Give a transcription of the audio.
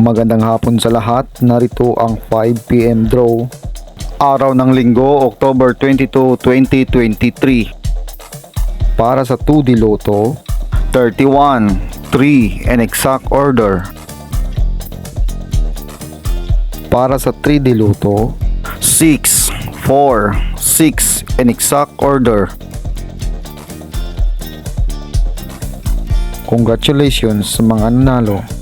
Magandang hapon sa lahat. Narito ang 5pm draw. Araw ng linggo, October 22, 2023. Para sa 2D Lotto, 31, 3 and exact order. Para sa 3D Lotto, 6, 4, 6 and exact order. Congratulations sa mga nanalo.